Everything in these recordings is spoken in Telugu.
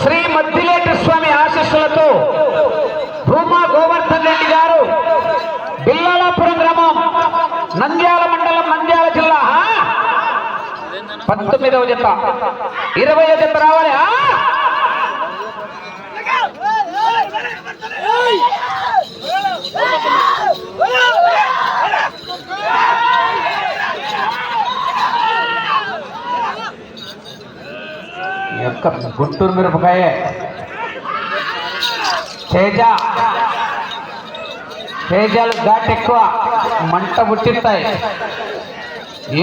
శ్రీ మద్దిలేటి స్వామి ఆశీస్సులతో భూమా గోవర్ధన్ రెడ్డి గారు బిల్లాలాపురం గ్రామం నంద్యాల మండలం నంద్యాల జిల్లా. పంతొమ్మిదవ జత. ఇరవై జత రావాలి. Oh! గుంటూరు మిరపకాయ. తేజ. తేజాలు ఘాట్ ఎక్కువ. మంట పుట్టిస్తాయి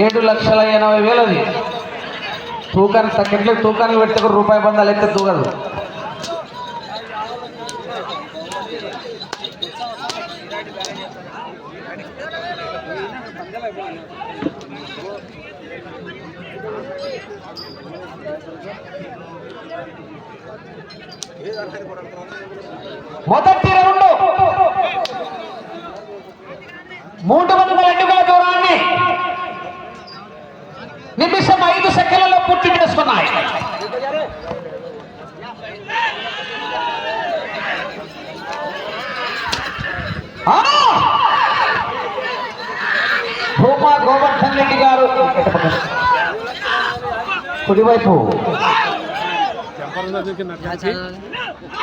ఏడు లక్షల ఎనభై వేలది. తూకాన్ని తగ్గట్లేదు తూకానికి పెట్టుకుని రూపాయి బంధాలు అయితే తూగదు. మొదటి రెండు. మూడు వందల అడుగుల దూరాన్ని నిమిషం ఐదు సెకండ్లలో పూర్తి చేసుకున్నాయి. ఆ! భూమా గోవర్ధన్ రెడ్డి గారు. కుడివైపు.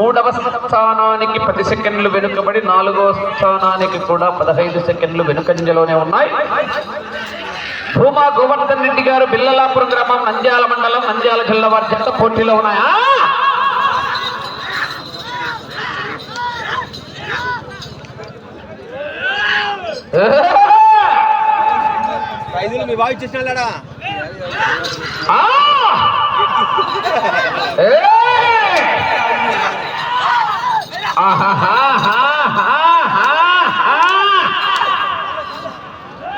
మూడవ స్థానానికి పది సెకండ్లు వెనుకబడి నాలుగో స్థానానికి కూడా పదహైదు సెకండ్లు వెనుకంజలోనే ఉన్నాయి. భూమా గోవర్ధన్ రెడ్డి గారు బిల్లలాపురం గ్రామం నంద్యాల మండలం నంద్యాల జిల్లా వారి జత పోటీలో ఉన్నాయా? మీ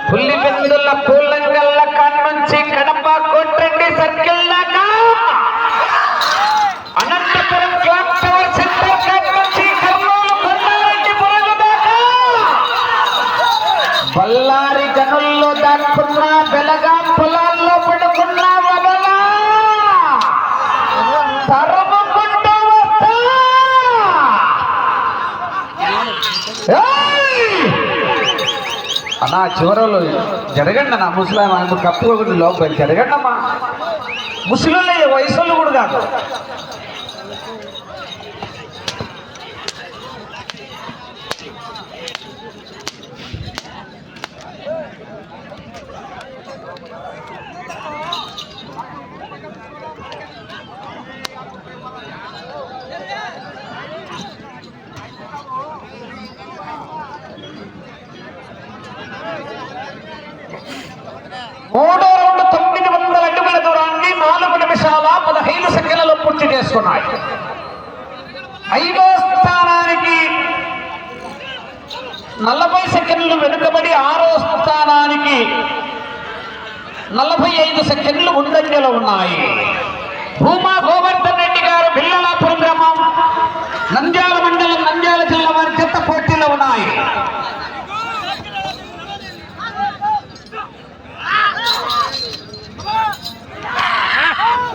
పుల్లి బిందుల పూలంగల్ల కన్నుంచి కడప కొట్టండి సర్కిల్ దాకా అన్నా చివరలో జరగండి అన్న ముసలాం కప్పుకోకుండా లోపలి జరగండి అమ్మా ముసలి వయసులో కూడా కాదు మూడో రౌండ్ తొమ్మిది వందల అడుగుల దూరాన్ని నాలుగు నిమిషాల పదహైదు సెకండ్లలో పూర్తి చేసుకున్నాయి. ఐదో స్థానానికి నలభై సెకండ్లు వెనుకబడి ఆరో స్థానానికి నలభై ఐదు సెకండ్లు ముందంజలో ఉన్నాయి. భూమా గోవర్ధన్ రెడ్డి గారు బిల్లలాపురం గ్రామం నంద్యాల మండలం నంద్యాల జిల్లా వారి చెత్త పోటీలో ఉన్నాయి.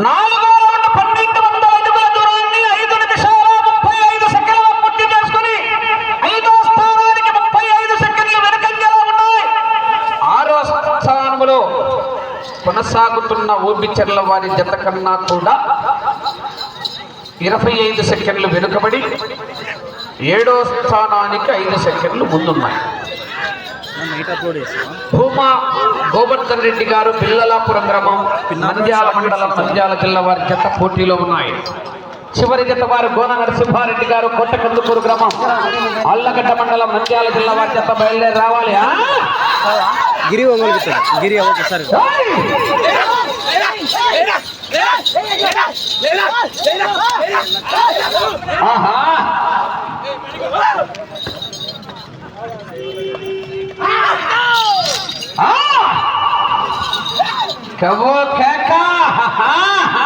నాలుగో రౌండ్ పన్నెండు వందల అడుగుల దూరాన్ని ఐదు నిమిషాల ముప్పై ఐదు సెకండ్ల పూర్తి చేసుకుని ఐదో స్థానానికి ముప్పై ఐదు సెకండ్లు వెనకంజలో ఉన్నాయి ఆరో స్థానంలో కొనసాగుతున్న ఊబిచెర్ల వారి జత కన్నా కూడా ఇరవై ఐదు సెకండ్లు వెనుకబడి ఏడో స్థానానికి ఐదు సెకండ్లు ముందున్నాయి భూమా గోవర్ధన్ రెడ్డి గారు పిల్లలాపురం గ్రామం నంద్యాల మండలం నంద్యాల జిల్లా వారి జత పోటీలో ఉన్నాయి చివరి జత వారు గోన నరసింహారెడ్డి గారు కొట్టకందుకూరు గ్రామం అల్లగడ్డ మండలం నంద్యాల జిల్లా వారి జత బయలుదేరి రావాలి? గిరి గిరి ఓకే సార్ ఏయ్! ఆహా ఆ!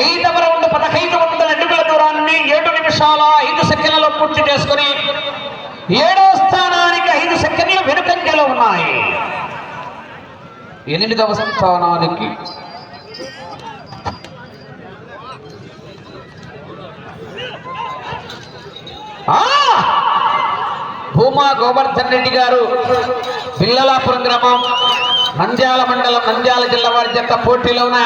ఐదవ రౌండ్ పదహైదు వందల అడుగుల దూరాన్ని ఏడు నిమిషాల ఐదు సెకండ్లలో పూర్తి చేసుకుని ఏడో స్థానానికి ఐదు సెకండ్లు వెనుకంజలో ఉన్నాయి. ఎనిమిదవ స్థానానికి భూమా గోవర్ధన్ రెడ్డి గారు పిల్లలాపురం గ్రామం నంద్యాల మండలం నంద్యాల జిల్లా వారి జత పోటీలో ఉన్నా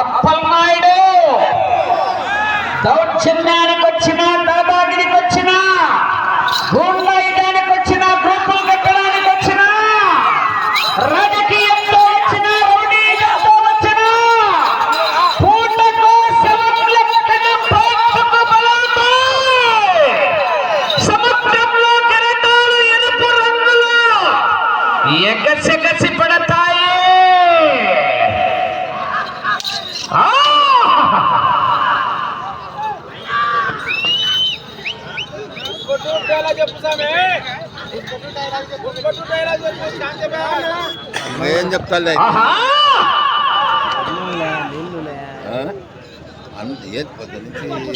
అప్పల్ నాయుడు దౌర్జన్యానికి ఆహా! ఏది పొద్దు నుంచి నువ్వు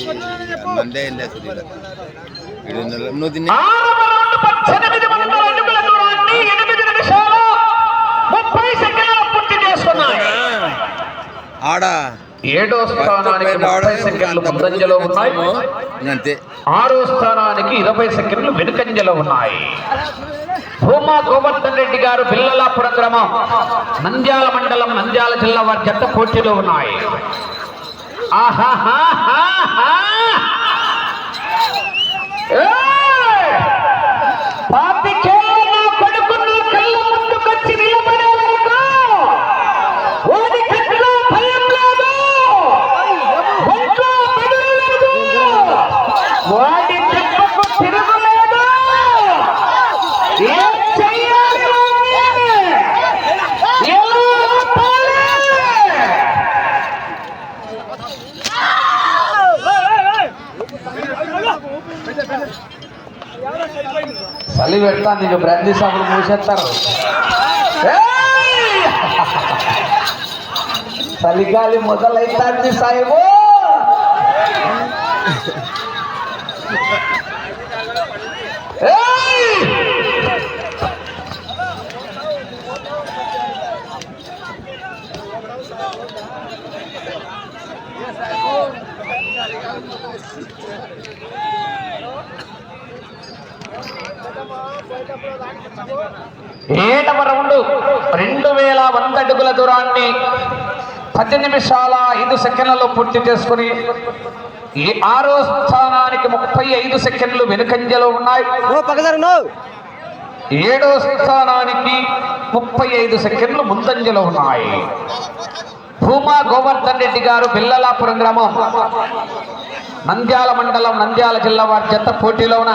ఆరవ రౌండ్ పద్దెనిమిది వందల పూర్తి చేసుకున్నాయి ఆడ? ఏడో స్థానానికి ముప్పై సెకండ్లు ముందంజలో ఉన్నాయి. అంతే. ఆరో స్థానానికి ఇరవై సెకండ్లు వెనుకంజలో ఉన్నాయి. భూమా గోవర్ధన్ రెడ్డి గారు పిల్లలాపురం గ్రామం నంద్యాల మండలం నంద్యాల జిల్లా వారి జత పోటీలో ఉన్నాయి. ఆహాహాహాహా! చలి పెడతా నీకు బ్రాందీ షాపులు మూసేస్తారు చలిగాలి మొదలైతాంది సాయము ఏడవ రౌండ్. రెండు వేల వంద అడుగుల దూరాన్ని పది నిమిషాల ఐదు సెకండ్లలో పూర్తి చేసుకుని ఈ ఆరో స్థానానికి ముప్పై ఐదు సెకండ్లు వెనుకంజలో ఉన్నాయి. ఏడో స్థానానికి ముప్పై ఐదు సెకండ్లు ముందంజలో ఉన్నాయి. భూమా గోవర్ధన్ రెడ్డి గారు బిల్లలాపురం గ్రామం. నంద్యాల మండలం నంద్యాల జిల్లా వారి జత పోటీలో ఉన్న.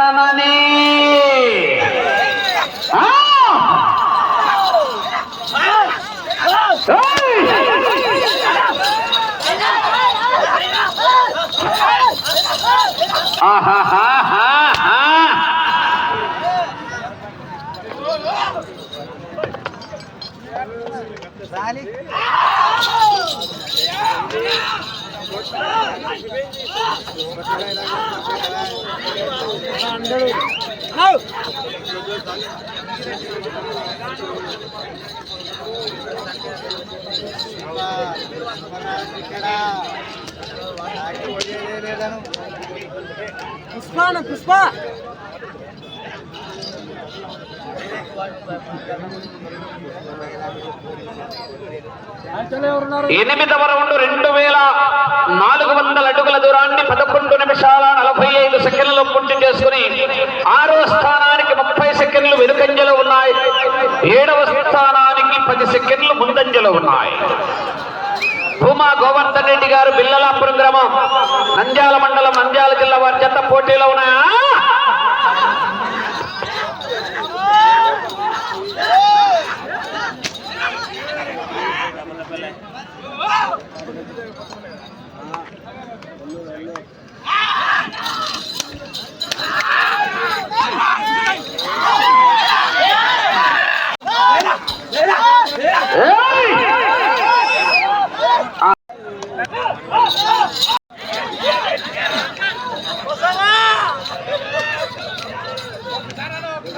ఆహాహాహాహా! పుష్ప పుష్ప. ఎనిమిదవ రౌండ్ రెండు వేల నాలుగు వందల అడుగుల దూరాన్ని పదకొండు నిమిషాల నలభై ఐదు సెకండ్లలో పూర్తి చేసుకుని ఆరో స్థానానికి ముప్పై సెకండ్లు వెనుకంజలో ఉన్నాయి. ఏడవ స్థానానికి పది సెకండ్లు ముందంజలో ఉన్నాయి. భూమా గోవర్ధన్ రెడ్డి గారు బిల్లలాపురం గ్రామం. నంద్యాల మండలం నంద్యాల జిల్లా వారి చెత్త పోటీలో ఉన్నాయా ఏయ్!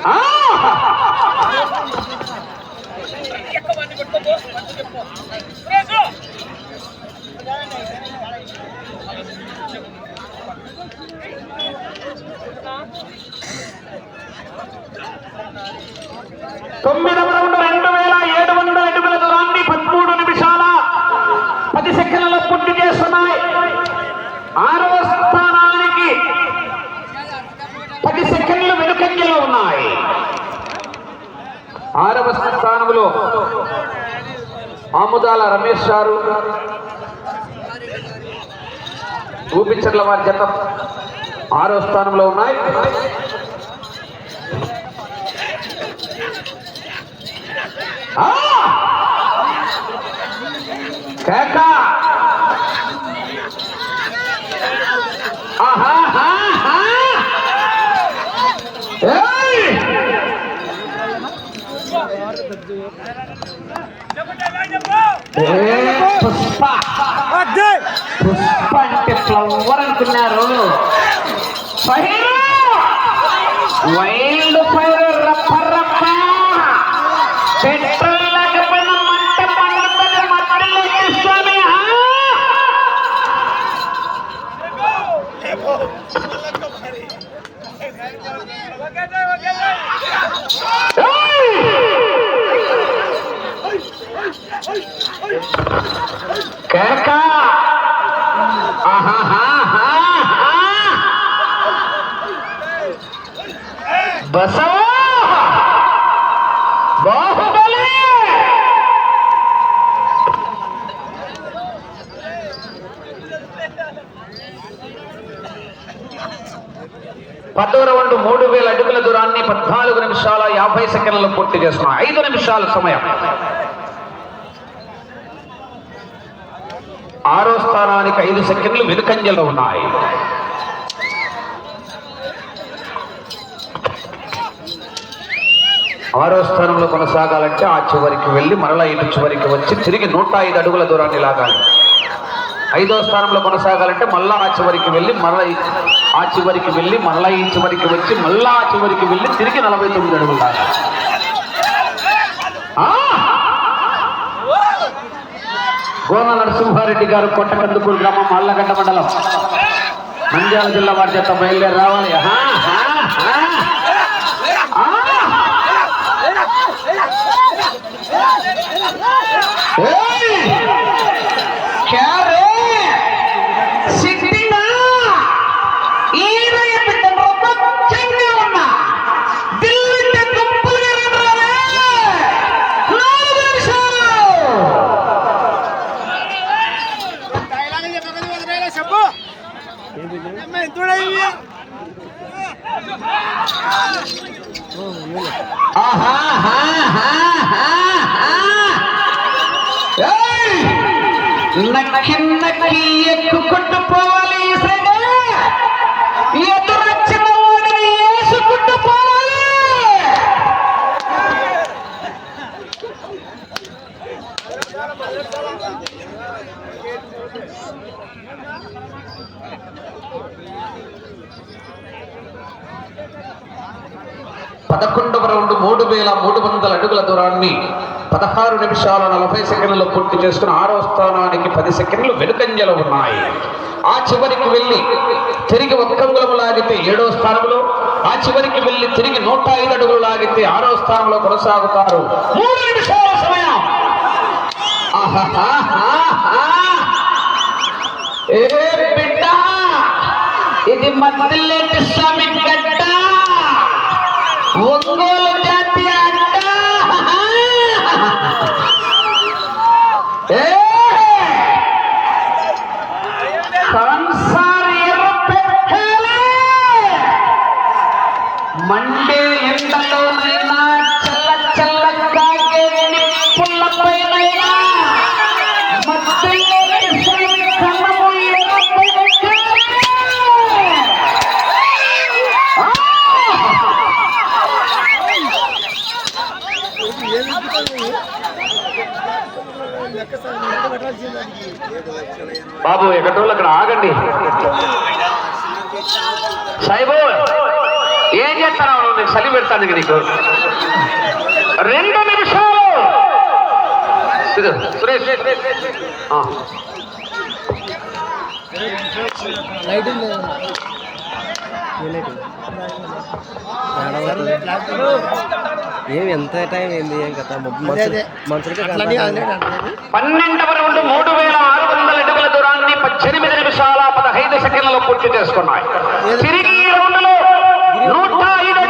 ఆ! తొమ్మిదవ రౌండ్ రెండు వేల ఏడు వందల అడుగుల దూరాన్ని పదమూడు నిమిషాల పది సెకండ్లలో పూర్తి చేస్తున్నాయి ఆరవ స్థానానికి పది సెకండ్లు వెనుకంజలో ఉన్నాయి ఆరవ స్థానంలో ఆముదాల రమేష్ గారు ఊపిచర్ల వారి జత ఆరో స్థానంలో ఉన్నాయి. కేకా! పుష్ప? అదే పుష్ప అంటే ఫ్లవర్ అనుకున్నారు. వైల్డ్ కేక! ఆహాహాహా. బాహుబలి! రౌండ్ మూడు వేల అడుగుల దూరాన్ని పద్నాలుగు నిమిషాల యాభై సెకండ్లలో పూర్తి చేస్తున్నాం. ఐదు నిమిషాల సమయం ఆరో స్థానానికి ఐదు సెకండ్లు వెనుకంజలో ఉన్నాయి. ఆరో స్థానంలో కొనసాగాలంటే ఆ చివరికి వెళ్ళి మరలా ఇటు చివరికి వచ్చి తిరిగి నూట ఐదు అడుగుల దూరాన్ని లాగాలి. ఐదో స్థానంలో కొనసాగాలంటే మళ్ళా ఆ చివరికి వెళ్ళి మరలా ఆ చివరికి వెళ్ళి మరలా ఈ చివరికి వచ్చి మళ్ళా ఆ చివరికి వెళ్ళి తిరిగి నలభై తొమ్మిది అడుగులు లాగాలి. ఆ! గోన నరసింహారెడ్డి గారు కొట్టకందుకూరు గ్రామం అల్లగడ్డ మండలం. నంద్యాల జిల్లా వారి చేత బయలుదేరి రావాలి. నక్కి నక్కి ఎక్కుకుంటూ పోవాలి ఎదురొచ్చిన వాడిని వేసుకుంటూ పోవాలి. పదకొండవ రౌండ్ మూడు వేల మూడు వందల అడుగుల దూరాన్ని పదహారు నిమిషాల నలభై సెకండ్లు పూర్తి చేసుకుని ఆరో స్థానానికి పది సెకండ్లు వెనుకంజలు ఉన్నాయి. ఆ చివరికి వెళ్ళి తిరిగి ఒక్క లాగితే ఏడో స్థానంలో ఆ చివరికి వెళ్ళి తిరిగి నూట ఐదు అడుగులు లాగితే ఆరో స్థానంలో కొనసాగుతారు. మూడు నిమిషాల సమయం. ఏ బిడ్డ ఇది మద్దిలేటి స్వామి గడ్డ. ఒంగోలు బాబు ఎక్కడోళ్ళు అక్కడ ఆగండి. సాయిబు ఏం చేస్తాను నేను చలి పెడతాను నీకు. రెండు నిమిషాలు. సురేష్. ఎంత టైం ఏంది ఏం కదా పన్నెండవ రౌండ్ మూడు వేల ఆరు వందల అడుగుల దూరాన్ని పద్దెనిమిది నిమిషాల పదహైదు సెకండ్లలో పూర్తి చేసుకున్నాయి. తిరిగి నూట ఐదు